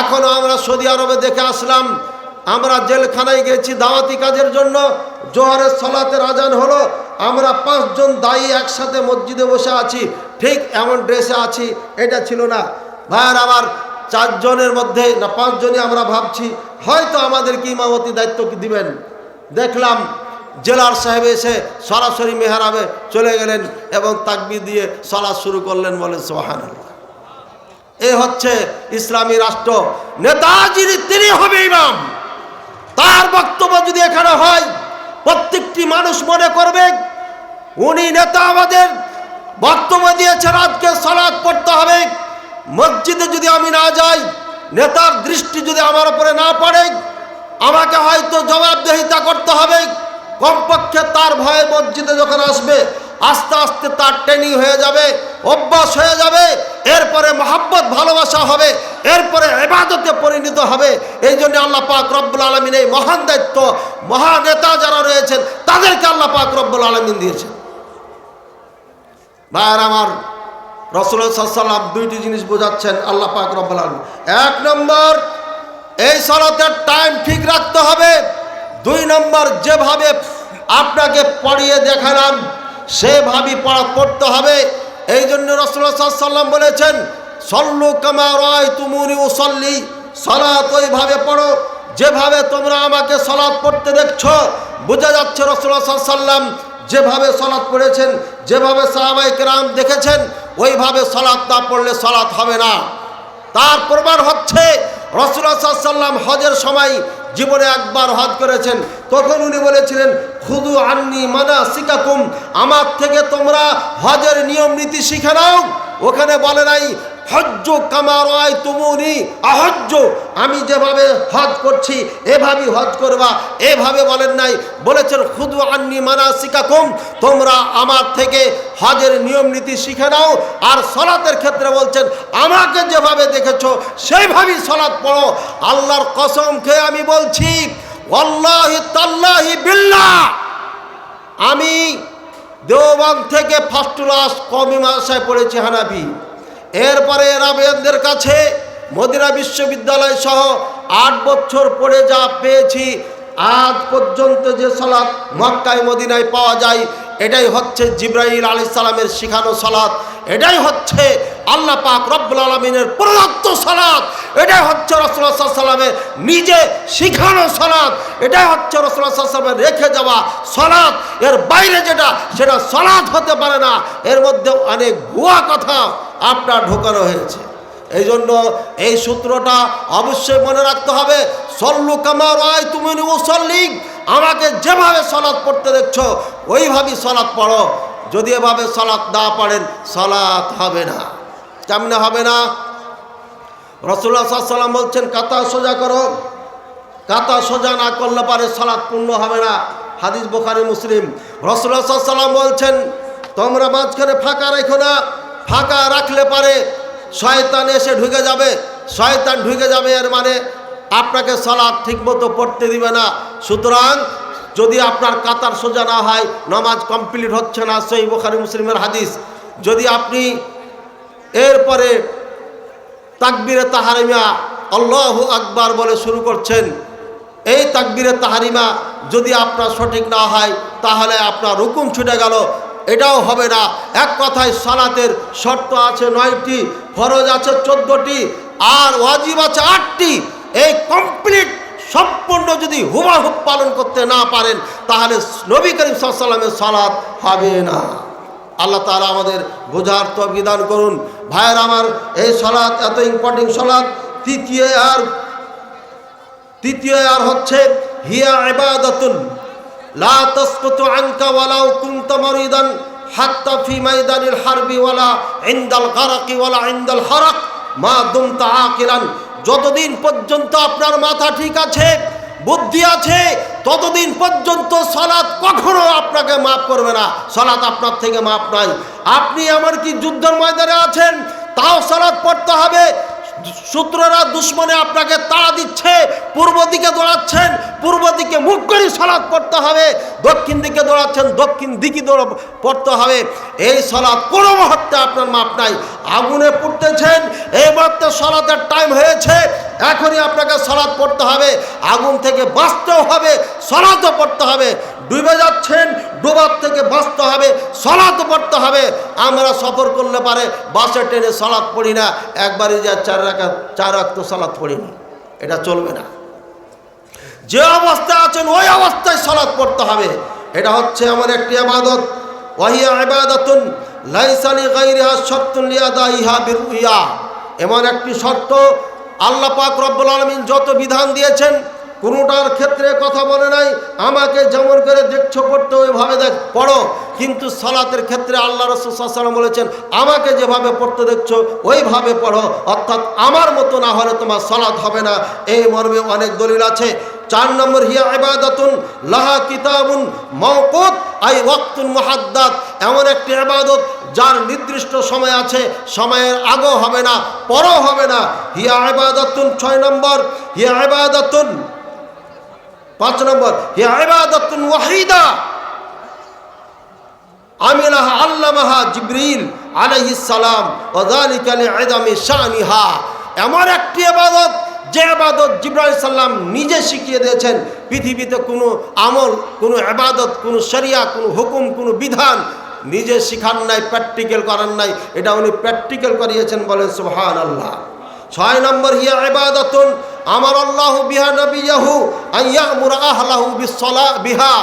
এখনও আমরা সৌদি আরবে দেখে আসলাম, আমরা জেলখানায় গেছি দাওয়াতি কাজের জন্য, জোহরের সলাতের আজান হলো, আমরা পাঁচজন দায়ী একসাথে মসজিদে বসে আছি, ঠিক এমন ড্রেসে আছি, এটা ছিল না। ভাইয়ার আমার চারজনের মধ্যে না পাঁচজনই আমরা ভাবছি, হয়তো আমাদেরকে ইমামতি দায়িত্ব কি দিবেন? দেখলাম জেলার সাহেব এসে সরাসরি মেহরাবে চলে গেলেন এবং তাকবি দিয়ে সলা শুরু করলেন বলেন সোহান এ হচ্ছে ইসলামী রাষ্ট্র। নেতাজি তিনি হবে ইমাম। তার বক্তব্য যদি এখানে হয়, প্রত্যেকটি মানুষ মনে করবে, উনি নেতা আমাদের বক্তব্য দিয়েছেন, আজকে সলাদ পড়তে হবে। মসজিদে যদি আমি না যাই, নেতার দৃষ্টি যদি আমার উপরে না পড়ে, আমাকে হয়তো জবাবদেহিতা করতে হবে। কমপক্ষে তার ভয়ে মসজিদে যখন আসবে, আস্তে আস্তে তার ট্রেনিং হয়ে যাবে, অভ্যাস হয়ে যাবে। এরপরে মহাব্বত, ভালোবাসা হবে, এরপরে এবাদতে পরিণত হবে। এই জন্য আল্লাহ পাক রব্বুল আলমিন এই মহান দায়িত্ব, মহান নেতা যারা রয়েছেন, তাদেরকে আল্লাহ পাক রব্বুল আলমিন দিয়েছেন। ভাইয়ার আমার রসুল্লাহাম দুইটি জিনিস বোঝাচ্ছেন আল্লাহ পাক রব্বুল আলমিন। এক নম্বর, এই সলাতের টাইম ঠিক রাখতে হবে। দুই নম্বর, যেভাবে আপনাকে পড়িয়ে দেখালাম সেভাবে পড়া পড়তে হবে। এই জন্য রসুল্লাহ সাল্লাম বলেছেন, সল্লু কামা রয় তুমুনি ও সল্লি সলাৎ ওইভাবে পড়ো, যেভাবে তোমরা আমাকে সলাৎ পড়তে দেখছ, বোঝা যাচ্ছে রসুল্লাহ সাল্লাম যেভাবে সলাৎ পড়েছেন, যেভাবে সাহাবাই কেরাম দেখেছেন, ওইভাবে সলাৎ না পড়লে সলাৎ হবে না। তার প্রমাণ হচ্ছে রসুল্লাহ সাল্লাম হজের সময় জীবনে একবার হজ করেছেন। তখন উনি বলেছিলেন, খুদু আন্নি মানা শিকাকুম আমার থেকে তোমরা হজের নিয়ম নীতি শিখে নাও। ওখানে বলে নাই হজ্জ কামার আয় তুমুনি অহজ্য আমি যেভাবে হজ করছি, এভাবেই হজ করবা। এভাবে বলেন নাই, বলেছেন, খুদু আন্নি মানা শিকাকুম তোমরা আমার থেকে হজের নিয়ম নীতি শিখে নাও, আর সলাতের ক্ষেত্রে বলছেন, আমাকে যেভাবে দেখেছ, সেইভাবেই সলাৎ পড়ো। আল্লাহর কসম খেয়ে আমি বলছি তাল্লাহি বিল্লাহ। আমি দেওবান থেকে ফার্স্ট ক্লাস কমি মাসায় পড়েছি হানাবি এরপরে রাবেনদের কাছে মদিনা বিশ্ববিদ্যালয় সহ আট বছর পড়ে যা পেয়েছি, আজ পর্যন্ত যে সলাৎ মক্কায়, মদিনায় পাওয়া যায়, এটাই হচ্ছে জিব্রাহিল আলি সালামের শিখানো সলাৎ এটাই হচ্ছে আল্লাহ পাক রব্বুল আলমিনের প্রদত্ত সলাৎ এটাই হচ্ছে রসুল্লাহ সাল্লামের নিজে শিখানো সলাৎ এটাই হচ্ছে রসুল্লাহ সাল্লামের রেখে যাওয়া সলাৎ এর বাইরে যেটা, সেটা সলাৎ হতে পারে না। এর মধ্যে অনেক ভুয়া কথা। আপনার ঢোকানো হয়েছে। এই জন্য এই সূত্রটা অবশ্যই মনে রাখতে হবে, সল্লু কামার আয় তুমি মুসল্লিক আমাকে যেভাবে সলাৎ পড়তে দেখছ, ওইভাবেই সলাৎ পড়ো। যদি এভাবে সলাৎ না পারেন সলাৎ হবে না। কেমনে হবে না? রসুল্লাহ সাল্লাম বলছেন, কাতা সোজা করো। কাতা সোজা না করলে পারে সলাৎ পূর্ণ হবে না। হাদিস বোখারি, মুসলিম। রসুল্লাহ সাল্লাম বলছেন, তোমরা মাঝখানে ফাঁকা রেখো না। ফাঁকা রাখলে পারে, শয়তান এসে ঢুকে যাবে। শয়তান ঢুকে যাবে এর মানে আপনাকে সলাদ ঠিকমতো পড়তে দিবে না। সুতরাং যদি আপনার কাতার সোজা না হয়, নামাজ কমপ্লিট হচ্ছে না সেই বোখারি মুসলিমের হাদিস। যদি আপনি এরপরে তাকবিরে তাহারিমা আল্লাহ আকবার বলে শুরু করছেন, এই তাকবিরে তাহারিমা যদি আপনার সঠিক না হয়, তাহলে আপনার রুকুম ছুটে গেল এটাও হবে না। এক কথায় সালাতের শর্ত আছে নয়টি, ফরজ আছে চোদ্দটি, আর ওয়াজিব আছে আটটি। এই কমপ্লিট সম্পূর্ণ যদি হুবাহুব পালন করতে না পারেন, তাহলে নবী করিম সাল্লামের সালাত হবে না। আল্লাহ তালা আমাদের বোঝার তো বিধান করুন। ভাইয়ের আমার এই সলাৎ এত ইম্পর্টেন্ট সলাৎ তৃতীয় আর তৃতীয় আর হচ্ছে, হিয়া ইবাদাতুন লা তাসকুতু আনকা ওয়ালাউ কুনতা মারিদান হাত্তা ফি মাইদানিল হারবি ওয়ালা ইনদাল গারাকি ওয়ালা ইনদাল হারাক মা দুমতা আকিলান। যতদিন পর্যন্ত আপনার মাথা ঠিক আছে, বুদ্ধি আছে, ততদিন পর্যন্ত সলাৎ কখনো আপনাকে মাফ করবে না। সলাৎ আপনার থেকে মাফ নাই। আপনি আমার কি যুদ্ধের ময়দানে আছেন? তাও সলাৎ পড়তে হবে। শত্রুরা দুশ্মনে আপনাকে তাড়া দিচ্ছে, পূর্ব দিকে দৌড়াচ্ছেন, পূর্ব দিকে মুখ করে সলাৎ পড়তে হবে, দক্ষিণ দিকে দৌড়াচ্ছেন, দক্ষিণ দিকে দৌড় পড়তে হবে। এই সলাৎ কোনো মুহূর্তে আপনার মাপ নাই। আগুনে পড়তেছেন, এই মুহূর্তে সলাতের টাইম হয়েছে, এখনই আপনাকে সলাৎ পড়তে হবে। আগুন থেকে বাঁচতেও হবে সলাৎও পড়তে হবে। ডুবে যাচ্ছেন ডুবার থেকে বাঁচতে হবে সলাৎও পড়তে হবে। আমরা সফর করলে পারে বাসে, ট্রেনে সলাৎ পড়ি না একবারই যা চার রাখা চার রাখতো সলাৎ পড়িনি এটা চলবে না। যে অবস্থায় আছেন, ওই অবস্থায় সলাৎ পড়তে হবে। এটা হচ্ছে আমার একটি আবাদত। ওয়াহিয়া ইবাদাতুন লাইসালি গাইরিহা বিরুইয়া। এমন একটি শর্ত আল্লাহ পাক রব্বুল আলামিন যত বিধান দিয়েছেন কোনোটার ক্ষেত্রে কথা বলে নাই। আমাকে যেমন করে দেখছ পড়তে ওইভাবে দেখ, পড়ো। কিন্তু সালাতের ক্ষেত্রে আল্লাহ রসুলাম বলেছেন, আমাকে যেভাবে পড়তে দেখছ, ওইভাবে পড়ো। অর্থাৎ আমার মতো না হলে তোমার সালাত হবে না। এই মর্মে অনেক দলিল আছে। চার নম্বর, হিয়া ইবাদাতুন লাহা কিতাবুন মওকুত আই ওয়াক্তুন মুহাদ্দাদ এমন একটি ইবাদত যার নির্দিষ্ট সময় আছে, সময়ের আগেও হবে না, পরও হবে না। হিয়া ইবাদাতুন ছয় নম্বর, হিয়া ইবাদাতুন পাঁচ নম্বর হিয়া ইবাদাতুন ওয়াহিদা। আমিলাহা আল্লামাহা জিবরিল আলাইহিস সালাম ওয়া যালিকা লি'ইদামি শানিহা। এমন একটি ইবাদত যে আবাদত জিব্রাইল সাল্লাম নিজে শিখিয়ে দিয়েছেন। পৃথিবীতে কোনো আমল, কোনো আবাদত কোনো শরিয়া, কোনো হুকুম, কোনো বিধান নিজে শিখান নাই প্র্যাকটিক্যাল করার নাই। এটা উনি প্র্যাকটিক্যাল করিয়েছেন বলেন সুবহান আল্লাহ ছয় নম্বর হিয়া ইবাদাতুন, আমার আল্লাহ বিহা নবিয়াহু আইয়ামুর আহলাহু বিসলা বিহা।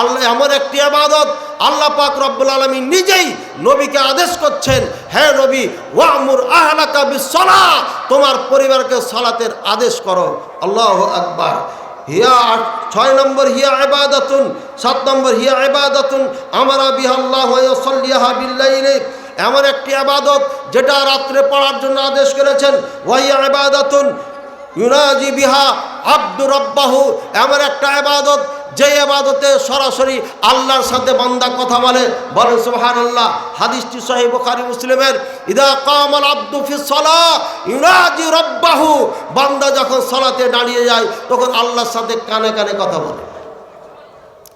আল্লাহ এমন একটি আবাদত আল্লাহ পাক রব্বুল আলমী নিজেই নবীকে আদেশ করছেন হ্যাঁ নবী, ওয়ামুর আহলাকা বিসলা তোমার পরিবারকে সলাতের আদেশ করো। আল্লাহ আকবার। হিয়া ছয় নম্বর হিয়া ইবাদাতুন, সাত নম্বর হিয়া ইবাদাতুন, আমারা বিহাল্লাহ সাল্লিয়াহা বিল্লাইলে এমন একটি আবাদত যেটা রাত্রে পড়ার জন্য আদেশ করেছেন। ওয়াইয়া ইবাদাতুন ইউনাজি বিহা আব্দুর রব্বাহু। এমন একটা আবাদত যে আবাদতে সরাসরি আল্লাহর সাথে বান্দা কথা বলে। বলে সুবহান আল্লাহ হাদিসটি সহি বুখারী মুসলিমের, ইদা কামাল আব্দু ফি সলা ইউনাজি রব্বাহু। বান্দা যখন সলাতে দাঁড়িয়ে যায়, তখন আল্লাহর সাথে কানে কানে কথা বলে।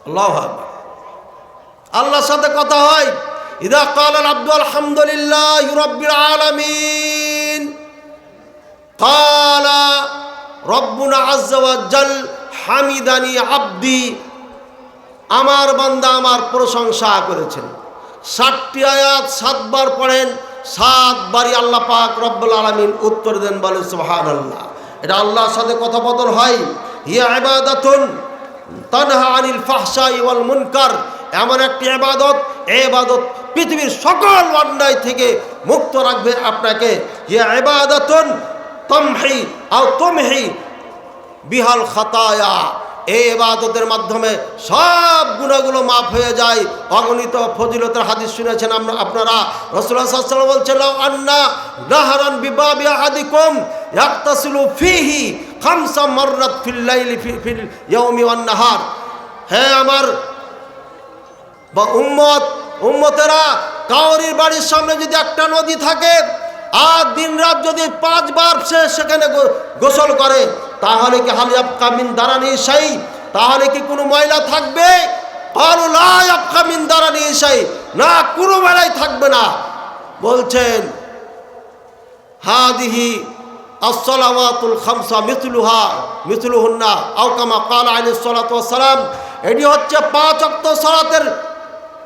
আল্লাহ। আল্লাহর সাথে কথা হয় ইদা কাল আব্দু আলহামদুলিল্লাহ রব্বিল আলামিন قال ربنا عز وجل হামিদানি আব্দি আমার বান্দা আমার প্রশংসা করেছেন ষাটটি আয়াত সাতবার পড়েন সাতবারই আল্লাহ পাক রব্বুল আলমিন উত্তর দেন বলে সুহান আল্লাহ এটা আল্লাহর সাথে কথোপকথন হয় হিয়া ইবাদাতুন তানহা আনিল ফাহশা ওয়াল মুনকার এমন একটি ইবাদত এই ইবাদত পৃথিবীর সকল অন্যায় থেকে মুক্ত রাখবে আপনাকে। হিয়া ইবাদাতুন তমহি আও তমহি বিহাল খাতায়া। এই এবাদতের মাধ্যমে সব গুণাগুলো মাফ হয়ে যায়। অগণিত ফজিলতের হাদিস শুনেছেন আমরা আপনারা। রসুল্লাহ সাল্লাম বলছেন আন্না নাহারান বিবাবি আহাদিকুম ইয়াক্তাসিলু ফিহি খামসা মাররাত ফিল লাইলি ফিল ইয়াউমি ওয়ান নাহার। হ্যাঁ আমার বা উম্মত উম্মতেরা, কাউরির বাড়ির সামনে যদি একটা নদী থাকে, আর দিন রাত যদি পাঁচবার সে সেখানে গোসল করে, তাহলে কি হালিয়াব কামিন দাঁড়ানি সাই তাহলে কি কোনো ময়লা থাকবে? কামিন না, কোনো থাকবে না। বলছেন এটি হচ্ছে পাঁচ অক্ত সালাতের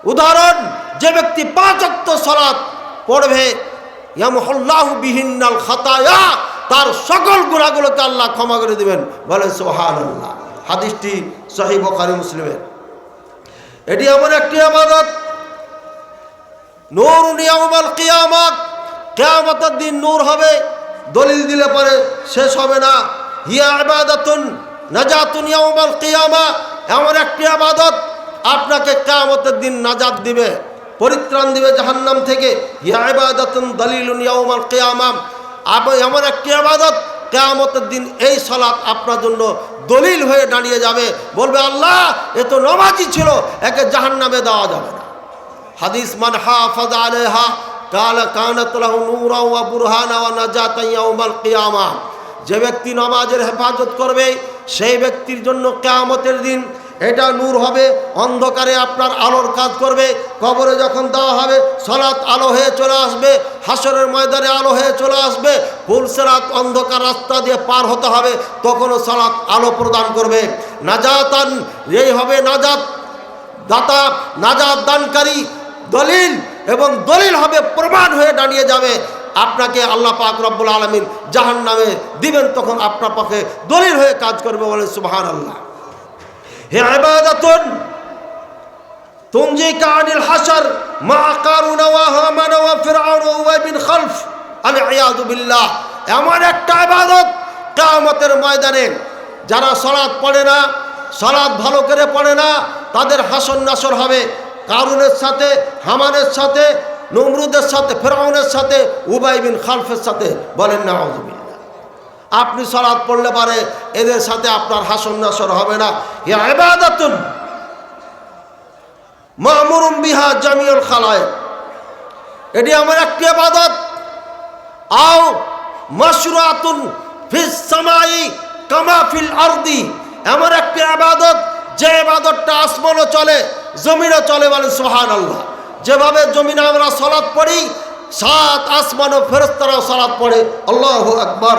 উদাহরণ, যে ব্যক্তি পাঁচ অক্ত সালাত পড়বে, ইয়ামহল্লাহু খাতায়া, তার সকল গুণাগুলোকে আল্লাহ ক্ষমা করে দিবেন। বলে সোহান আল্লাহ হাদিসটি সহি বখারি মুসলিমের। এটি এমন একটি আবাদত নূর নিয়ামাল কিয়ামত। কেয়ামতের দিন নূর হবে। দলিল দিলে পরে শেষ হবে না। হিয়া আবাদাতুন নাজাতুন ইয়াউমাল কিয়ামা। এমন একটি আবাদত। আপনাকে কেয়ামতের দিন নাজাদ দিবে, পরিত্রাণ দিবে জাহান্নাম থেকে। আব- এমন একটি আবাদত কেয়ামতের দিন এই সালাত আপনার জন্য দলিল হয়ে দাঁড়িয়ে যাবে। বলবে, আল্লাহ, এ তো নমাজি ছিল, একে জাহান্নামে দেওয়া যাবে না। হাদিস, মান হাফাজ আলাইহা, কাল কানাত লাহু নূরা ওয়া বুরহানা ওয়া নাজাতান ইয়াউমাল কিয়ামা। যে ব্যক্তি নামাজের হেফাজত করবে, সেই ব্যক্তির জন্য কেয়ামতের দিন এটা নূর হবে, অন্ধকারে আপনার আলোর কাজ করবে, কবরে যখন দেওয়া হবে সলাৎ আলো হয়ে চলে আসবে, হাসরের ময়দানে আলো হয়ে চলে আসবে ফুলসেরাত অন্ধকার রাস্তা দিয়ে পার হতে হবে, তখনও সলাৎ আলো প্রদান করবে। নাজাতান, এই হবে নাজাত দাতা, নাজাত দানকারী, দলিল, এবং দলিল হবে প্রমাণ হয়ে দাঁড়িয়ে যাবে। আপনাকে আল্লাহ পাক রব্বুল আলমিন জাহান নামে দিবেন, তখন আপনার পক্ষে দলিল হয়ে কাজ করবে বলে সুবাহান আল্লাহ এমন একটা ইবাদত কিয়ামতের ময়দানে যারা সালাত পড়ে না, সালাত ভালো করে পড়ে না, তাদের হাসন নাসর হবে। কারুনের সাথে, হামানের সাথে, নমরুদের সাথে ফেরাউনের সাথে, উবাই বিন খালফের সাথে বলেন না আপনি সালাত পড়লে পারে এদের সাথে আপনার হাসন নাসর হবে না। ইয়া ইবাদাতুন। মামুরুম বিহা জামিউল খালায়। এটি আমার একটি আবাদত আও মাশরুআতুন ফিস সামাই কামা ফিল আরদি। এমন একটি আবাদত যে আবাদতটা আসমানও চলে, জমিনও চলে বলেন সুবহানাল্লাহ। যেভাবে জমিনে আমরা সালাত পড়ি, সাত আসমান ও ফেরেশতারাও সালাত পড়ে। আল্লাহু আকবার।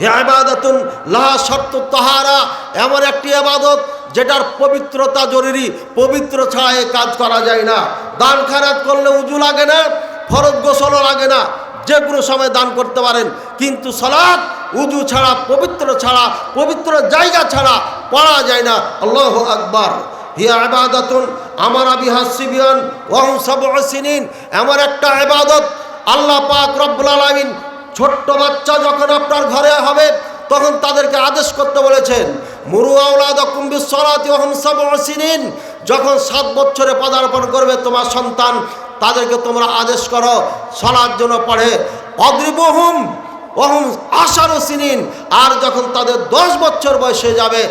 হে আবাদতুন লাহা শর্ত তাহারা, এমন একটি আবাদত যেটার পবিত্রতা জরুরি। পবিত্র এ কাজ করা যায় না। দান খারাত করলে উজু লাগে না, ফরজ গোসলও লাগে না। যে কোনো সময় দান করতে পারেন। কিন্তু সলাৎ উজু ছাড়া, পবিত্র ছাড়া, পবিত্র জায়গা ছাড়া পড়া যায় না। আল্লাহ আকবার। হিয়া আবাদাতুন আমার বিহা সিবিয়ান, ওয়াহুম সাবউ সিনিন, এমন একটা ইবাদত আল্লাহ পাক রব্বুল আলামিন ছোট্ট বাচ্চা যখন আপনার ঘরে হবে, তখন তাদেরকে আদেশ করতে বলেছেন, মুরু আউলাদ কুম্বিস সলাতি ওহম সাবউ যখন সাত বছরে পদার্পণ করবে তোমার সন্তান, তাদেরকে তোমরা আদেশ করো সলার জন্য পড়ে। অদ্রিবহুম ওহম আশারও সিনিন। আর যখন তাদের দশ বছর বয়সে যাবে,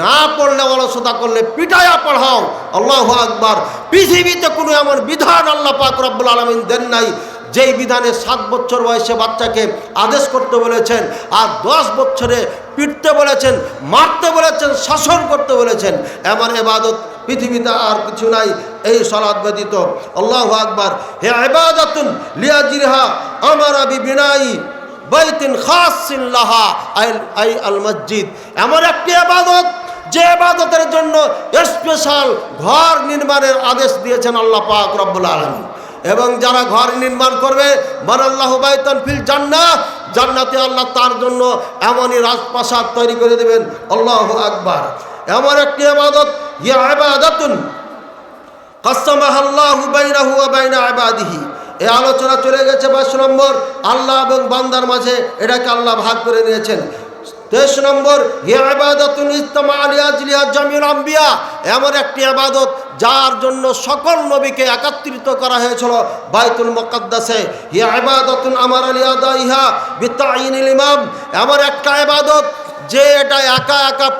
না পড়লে অলসতা করলে পিটায়া পড়াও। আল্লাহ আকবার। পৃথিবীতে কোনো এমন বিধান আল্লাহ পাক রব্বুল আলমিন দেন নাই। যেই বিধানে সাত বছর বয়সে বাচ্চাকে আদেশ করতে বলেছেন আর দশ বছরে পিটতে বলেছেন, মারতে বলেছেন, শাসন করতে বলেছেন, এমন এবাদত পৃথিবীতে আর কিছু নাই। এই সলাদ ব্যতীত আল্লাহ আকবার, হে এবাদতুন লিয়াজিরহা আমার আবি বিনাই বাইতিন খাসিন লাহা আইল আই আল মসজিদ। এমন একটি আবাদত যে আবাদতের জন্য স্পেশাল ঘর নির্মাণের আদেশ দিয়েছেন আল্লাহ পাক রব্বুল আলমী এবং যারা ঘর নির্মাণ করবে মান আল্লাহ বাইতন ফিল জান্না জান্নাতে আল্লাহ তার জন্য এমনই রাজপ্রাসাদ তৈরি করে দেবেন। আল্লাহ আকবার। এমন একটি আবাদত ইয়া আবাদাতুন কাসামাহাল্লাহু বাইনাহু ওয়া বাইনা ইবাদিহি। এই আলোচনা চলে গেছে বাইশ নম্বর। আল্লাহ এবং বান্দার মাঝে এটাকে আল্লাহ ভাগ করে নিয়েছেন। তেইশ নম্বর, হে আবাদতুন ইস্তামা আলিয়া জিলিয়া জামিউল আম্বিয়া, এমন একটি আবাদত যার জন্য সকল নবীকে একত্রিত করা হয়েছিল বাইতুল মোকাদ্দাসে। হে আবাদতুন আমার আলিয়া দাইহা বিতাইনিল ইমাম, এমন একটা আবাদত যে এটা একা একা